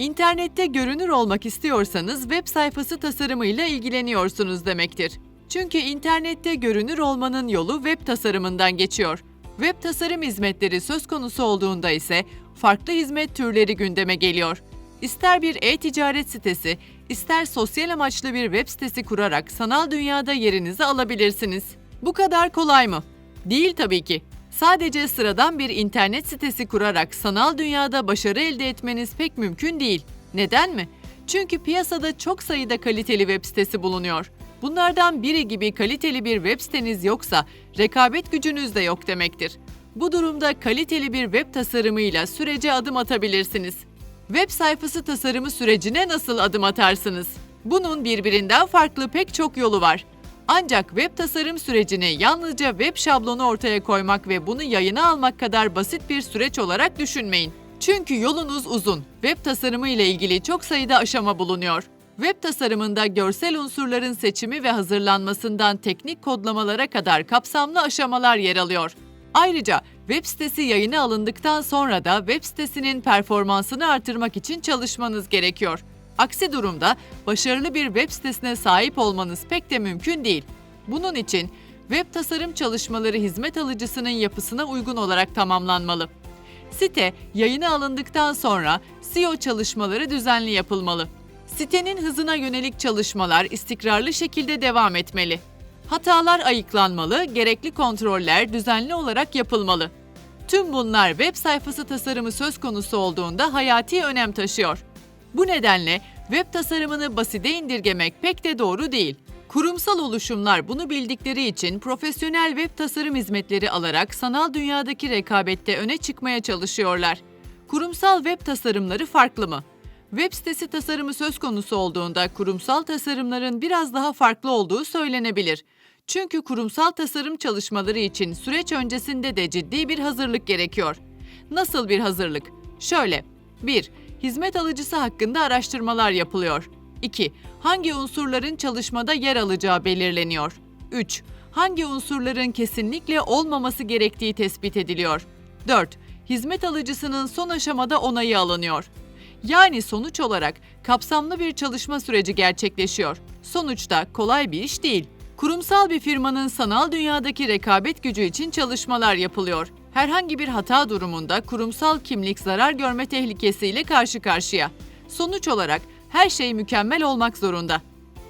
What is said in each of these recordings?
İnternette görünür olmak istiyorsanız web sayfası tasarımıyla ilgileniyorsunuz demektir. Çünkü internette görünür olmanın yolu web tasarımından geçiyor. Web tasarım hizmetleri söz konusu olduğunda ise farklı hizmet türleri gündeme geliyor. İster bir e-ticaret sitesi, ister sosyal amaçlı bir web sitesi kurarak sanal dünyada yerinizi alabilirsiniz. Bu kadar kolay mı? Değil tabii ki. Sadece sıradan bir internet sitesi kurarak sanal dünyada başarı elde etmeniz pek mümkün değil. Neden mi? Çünkü piyasada çok sayıda kaliteli web sitesi bulunuyor. Bunlardan biri gibi kaliteli bir web siteniz yoksa rekabet gücünüz de yok demektir. Bu durumda kaliteli bir web tasarımıyla sürece adım atabilirsiniz. Web sayfası tasarımı sürecine nasıl adım atarsınız? Bunun birbirinden farklı pek çok yolu var. Ancak web tasarım sürecini yalnızca web şablonu ortaya koymak ve bunu yayına almak kadar basit bir süreç olarak düşünmeyin. Çünkü yolunuz uzun. Web tasarımı ile ilgili çok sayıda aşama bulunuyor. Web tasarımında görsel unsurların seçimi ve hazırlanmasından teknik kodlamalara kadar kapsamlı aşamalar yer alıyor. Ayrıca web sitesi yayına alındıktan sonra da web sitesinin performansını artırmak için çalışmanız gerekiyor. Aksi durumda başarılı bir web sitesine sahip olmanız pek de mümkün değil. Bunun için web tasarım çalışmaları hizmet alıcısının yapısına uygun olarak tamamlanmalı. Site yayına alındıktan sonra SEO çalışmaları düzenli yapılmalı. Sitenin hızına yönelik çalışmalar istikrarlı şekilde devam etmeli. Hatalar ayıklanmalı, gerekli kontroller düzenli olarak yapılmalı. Tüm bunlar web sayfası tasarımı söz konusu olduğunda hayati önem taşıyor. Bu nedenle web tasarımını basite indirgemek pek de doğru değil. Kurumsal oluşumlar bunu bildikleri için profesyonel web tasarım hizmetleri alarak sanal dünyadaki rekabette öne çıkmaya çalışıyorlar. Kurumsal web tasarımları farklı mı? Web sitesi tasarımı söz konusu olduğunda kurumsal tasarımların biraz daha farklı olduğu söylenebilir. Çünkü kurumsal tasarım çalışmaları için süreç öncesinde de ciddi bir hazırlık gerekiyor. Nasıl bir hazırlık? Şöyle. 1. Hizmet alıcısı hakkında araştırmalar yapılıyor. 2. Hangi unsurların çalışmada yer alacağı belirleniyor. 3. Hangi unsurların kesinlikle olmaması gerektiği tespit ediliyor. 4. Hizmet alıcısının son aşamada onayı alınıyor. Yani sonuç olarak kapsamlı bir çalışma süreci gerçekleşiyor. Sonuçta kolay bir iş değil. Kurumsal bir firmanın sanal dünyadaki rekabet gücü için çalışmalar yapılıyor. Herhangi bir hata durumunda kurumsal kimlik zarar görme tehlikesiyle karşı karşıya. Sonuç olarak her şey mükemmel olmak zorunda.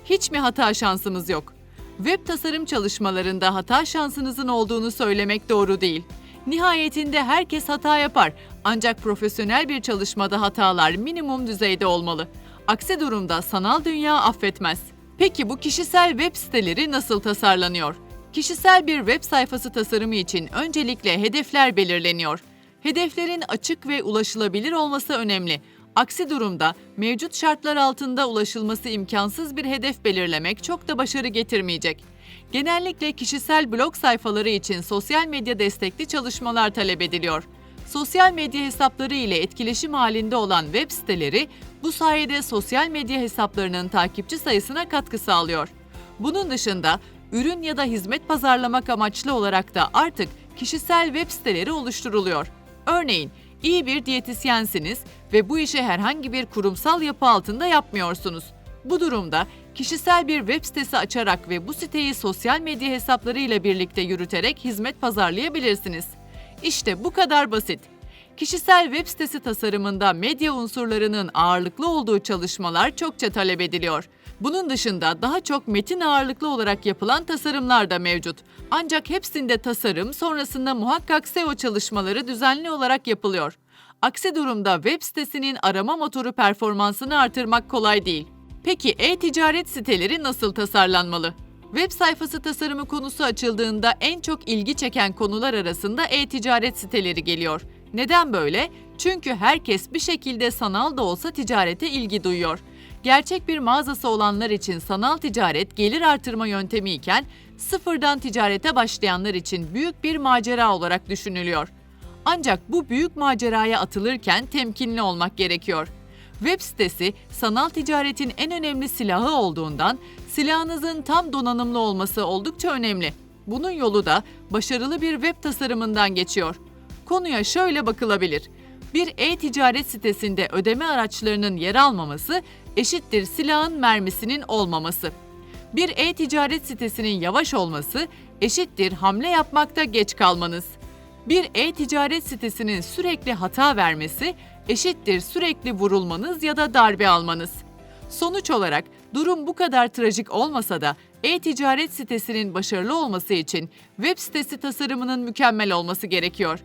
Hiç mi hata şansımız yok? Web tasarım çalışmalarında hata şansınızın olduğunu söylemek doğru değil. Nihayetinde herkes hata yapar ancak profesyonel bir çalışmada hatalar minimum düzeyde olmalı. Aksi durumda sanal dünya affetmez. Peki bu kişisel web siteleri nasıl tasarlanıyor? Kişisel bir web sayfası tasarımı için öncelikle hedefler belirleniyor. Hedeflerin açık ve ulaşılabilir olması önemli. Aksi durumda mevcut şartlar altında ulaşılması imkansız bir hedef belirlemek çok da başarı getirmeyecek. Genellikle kişisel blog sayfaları için sosyal medya destekli çalışmalar talep ediliyor. Sosyal medya hesapları ile etkileşim halinde olan web siteleri bu sayede sosyal medya hesaplarının takipçi sayısına katkı sağlıyor. Bunun dışında ürün ya da hizmet pazarlamak amaçlı olarak da artık kişisel web siteleri oluşturuluyor. Örneğin iyi bir diyetisyensiniz ve bu işi herhangi bir kurumsal yapı altında yapmıyorsunuz. Bu durumda kişisel bir web sitesi açarak ve bu siteyi sosyal medya hesaplarıyla birlikte yürüterek hizmet pazarlayabilirsiniz. İşte bu kadar basit. Kişisel web sitesi tasarımında medya unsurlarının ağırlıklı olduğu çalışmalar çokça talep ediliyor. Bunun dışında daha çok metin ağırlıklı olarak yapılan tasarımlar da mevcut. Ancak hepsinde tasarım sonrasında muhakkak SEO çalışmaları düzenli olarak yapılıyor. Aksi durumda web sitesinin arama motoru performansını artırmak kolay değil. Peki e-ticaret siteleri nasıl tasarlanmalı? Web sayfası tasarımı konusu açıldığında en çok ilgi çeken konular arasında e-ticaret siteleri geliyor. Neden böyle? Çünkü herkes bir şekilde sanal da olsa ticarete ilgi duyuyor. Gerçek bir mağazası olanlar için sanal ticaret gelir artırma yöntemi iken sıfırdan ticarete başlayanlar için büyük bir macera olarak düşünülüyor. Ancak bu büyük maceraya atılırken temkinli olmak gerekiyor. Web sitesi sanal ticaretin en önemli silahı olduğundan silahınızın tam donanımlı olması oldukça önemli. Bunun yolu da başarılı bir web tasarımından geçiyor. Konuya şöyle bakılabilir. Bir e-ticaret sitesinde ödeme araçlarının yer almaması eşittir silahın mermisinin olmaması. Bir e-ticaret sitesinin yavaş olması eşittir hamle yapmakta geç kalmanız. Bir e-ticaret sitesinin sürekli hata vermesi eşittir sürekli vurulmanız ya da darbe almanız. Sonuç olarak durum bu kadar trajik olmasa da e-ticaret sitesinin başarılı olması için web sitesi tasarımının mükemmel olması gerekiyor.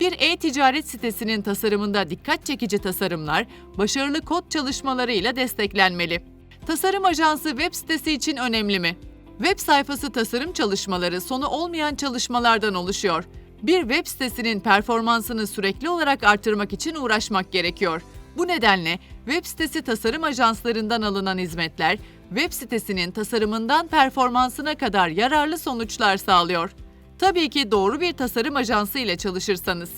Bir e-ticaret sitesinin tasarımında dikkat çekici tasarımlar, başarılı kod çalışmalarıyla desteklenmeli. Tasarım ajansı web sitesi için önemli mi? Web sayfası tasarım çalışmaları sonu olmayan çalışmalardan oluşuyor. Bir web sitesinin performansını sürekli olarak artırmak için uğraşmak gerekiyor. Bu nedenle web sitesi tasarım ajanslarından alınan hizmetler, web sitesinin tasarımından performansına kadar yararlı sonuçlar sağlıyor. Tabii ki doğru bir tasarım ajansı ile çalışırsanız.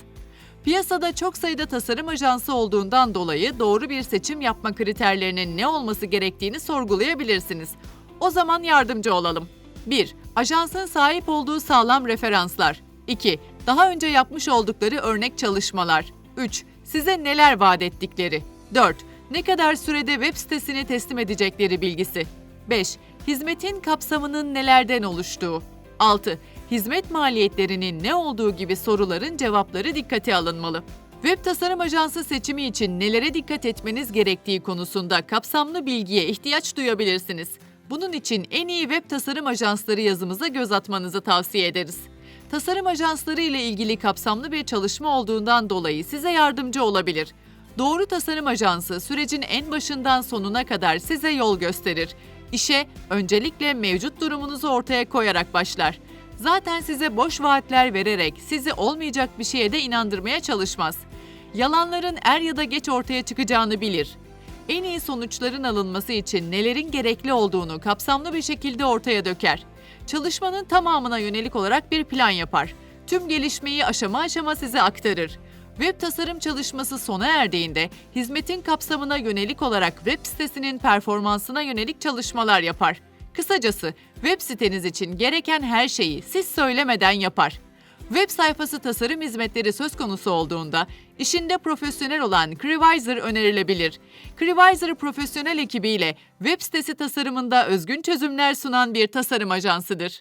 Piyasada çok sayıda tasarım ajansı olduğundan dolayı doğru bir seçim yapma kriterlerinin ne olması gerektiğini sorgulayabilirsiniz. O zaman yardımcı olalım. 1. Ajansın sahip olduğu sağlam referanslar. 2. Daha önce yapmış oldukları örnek çalışmalar. 3. Size neler vaat ettikleri. 4. Ne kadar sürede web sitesini teslim edecekleri bilgisi. 5. Hizmetin kapsamının nelerden oluştuğu. 6. Hizmet maliyetlerinin ne olduğu gibi soruların cevapları dikkate alınmalı. Web tasarım ajansı seçimi için nelere dikkat etmeniz gerektiği konusunda kapsamlı bilgiye ihtiyaç duyabilirsiniz. Bunun için en iyi web tasarım ajansları yazımıza göz atmanızı tavsiye ederiz. Tasarım ajansları ile ilgili kapsamlı bir çalışma olduğundan dolayı size yardımcı olabilir. Doğru tasarım ajansı sürecin en başından sonuna kadar size yol gösterir. İşe öncelikle mevcut durumunuzu ortaya koyarak başlar. Zaten size boş vaatler vererek sizi olmayacak bir şeye de inandırmaya çalışmaz. Yalanların er ya da geç ortaya çıkacağını bilir. En iyi sonuçların alınması için nelerin gerekli olduğunu kapsamlı bir şekilde ortaya döker. Çalışmanın tamamına yönelik olarak bir plan yapar. Tüm gelişmeyi aşama aşama size aktarır. Web tasarım çalışması sona erdiğinde hizmetin kapsamına yönelik olarak web sitesinin performansına yönelik çalışmalar yapar. Kısacası web siteniz için gereken her şeyi siz söylemeden yapar. Web sayfası tasarım hizmetleri söz konusu olduğunda işinde profesyonel olan Crevisor önerilebilir. Crevisor profesyonel ekibiyle web sitesi tasarımında özgün çözümler sunan bir tasarım ajansıdır.